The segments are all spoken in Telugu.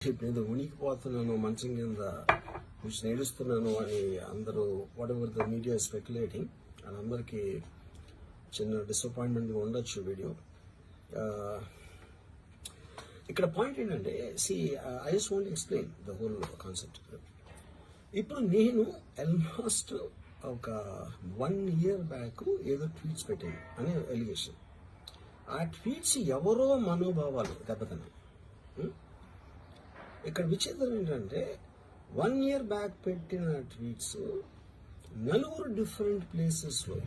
ఏదో ఉనికిపోతున్నాను మంచం కింద కూర్చొని ఏడుస్తున్నాను అని అందరూ whatever the media speculating వాళ్ళందరికీ చిన్న డిసప్పాయింట్మెంట్గా ఉండొచ్చు వీడియో. ఇక్కడ పాయింట్ ఏంటంటే see I just want explain the whole concept ఇప్పుడు నేను ఆల్మోస్ట్ ఒక వన్ ఇయర్ బ్యాక్ ఏదో ట్వీట్స్ పెట్టాను అనే ఎలిగేషన్ ఆ ట్వీట్స్ ఎవరో మనోభావాలు దెబ్బతిన్నాయి. ఇక్కడ విచిత్రం ఏంటంటే వన్ ఇయర్ బ్యాక్ పెట్టిన ట్వీట్స్ నలుగురు డిఫరెంట్ ప్లేసెస్లో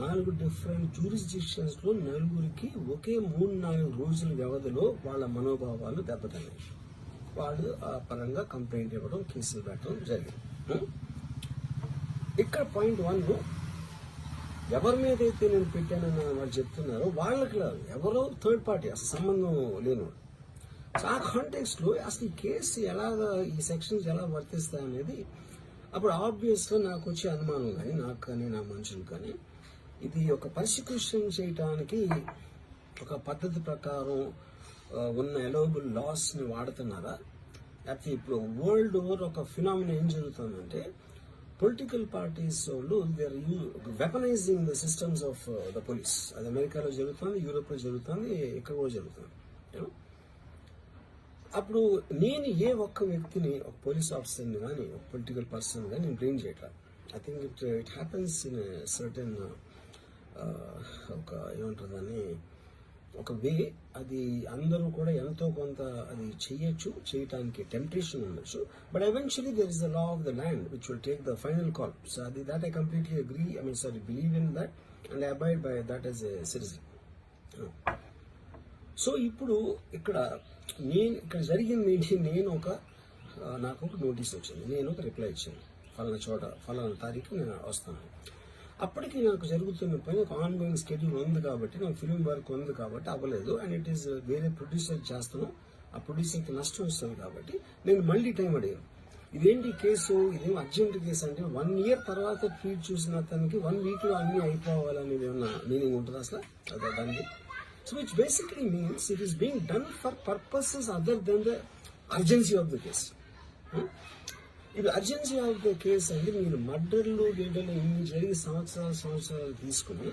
నాలుగు డిఫరెంట్ జ్యూరిస్డిక్షన్స్లో నలుగురికి ఒకే మూడు నాలుగు రోజుల వ్యవధిలో వాళ్ళ మనోభావాలు దెబ్బతిన్నాయి. వాళ్ళు ఆ పరంగా కంప్లైంట్ ఇవ్వడం కేసులు పెట్టడం జరిగింది. ఇక్కడ పాయింట్ వన్ ఎవరి మీద అయితే నేను పెట్టానని వాళ్ళు చెప్తున్నారో వాళ్ళకి ఎవరో థర్డ్ పార్టీ అసలు సంబంధం లేనివాడు. సో ఆ కాంటెక్స్లో అసలు ఈ కేసు ఎలాగ ఈ సెక్షన్స్ ఎలా వర్తిస్తాయి అనేది అప్పుడు ఆబ్వియస్గా నాకు వచ్చే అనుమానం కానీ నాకు కానీ నా మనుషులు కానీ ఇది ఒక పర్సిక్యూషన్ చేయటానికి ఒక పద్ధతి ప్రకారం ఉన్న ఎలోబుల్ లాస్ని వాడుతున్నారా? అయితే ఇప్పుడు వరల్డ్ ఓవర్ ఒక ఫినామినా ఏం జరుగుతుందంటే పొలిటికల్ పార్టీస్ వాళ్ళు they are weaponising the systems of the police అది అమెరికాలో జరుగుతుంది యూరోప్లో జరుగుతుంది ఇక్కడ కూడా జరుగుతుంది అప్పుడు నేను ఏ ఒక్క వ్యక్తిని ఒక పోలీస్ ఆఫీసర్ని కానీ ఒక పొలిటికల్ పర్సన్ కానీ నేను బ్లేమ్ చేయట్లా. I think it it happens in certain ఒక ఏమంటారు దాన్ని ఒక వే అది అందరూ కూడా ఎంతో కొంత అది చేయొచ్చు చేయటానికి టెంప్టేషన్ ఉండొచ్చు. But eventually there is the law of the land which will take the final call so అది that I completely agree I mean sorry believe in that and I abide by that as a citizen so ఇప్పుడు ఇక్కడ నేను ఇక్కడ జరిగింది ఏంటి? నేను ఒక నాకు ఒక నోటీస్ వచ్చింది. నేను ఒక రిప్లై ఇచ్చాను. ఫలానా చోట ఫలానా తారీఖు నేను వస్తాను. అప్పటికి నాకు జరుగుతున్న పని ఒక ఆన్ స్కెడ్యూల్ ఉంది కాబట్టి నాకు ఫిలిం వర్క్ ఉంది కాబట్టి అవ్వలేదు. అండ్ ఇట్ ఈస్ వేరే ప్రొడ్యూసర్ చేస్తాను ఆ ప్రొడ్యూసర్కి నష్టం వస్తుంది కాబట్టి నేను మళ్ళీ టైం అడిగాను. ఇదేంటి కేసు? ఇదేం అర్జెంట్ కేసు అంటే వన్ ఇయర్ తర్వాత ఫీడ్ చూసిన అతనికి వన్ వీక్లో అన్నీ అయిపోవాలనేది ఏమన్నా మీనింగ్ ఉంటుంది అసలు? అదే దానికి so which basically means it is being done for purposes other than the urgency of the case ఇది అర్జెన్సీ ఆఫ్ ద కేస్ అంటే మీరు మర్డర్లు గేడర్లు ఇన్ని జరిగి సంవత్సరాలు సంవత్సరాలు తీసుకుని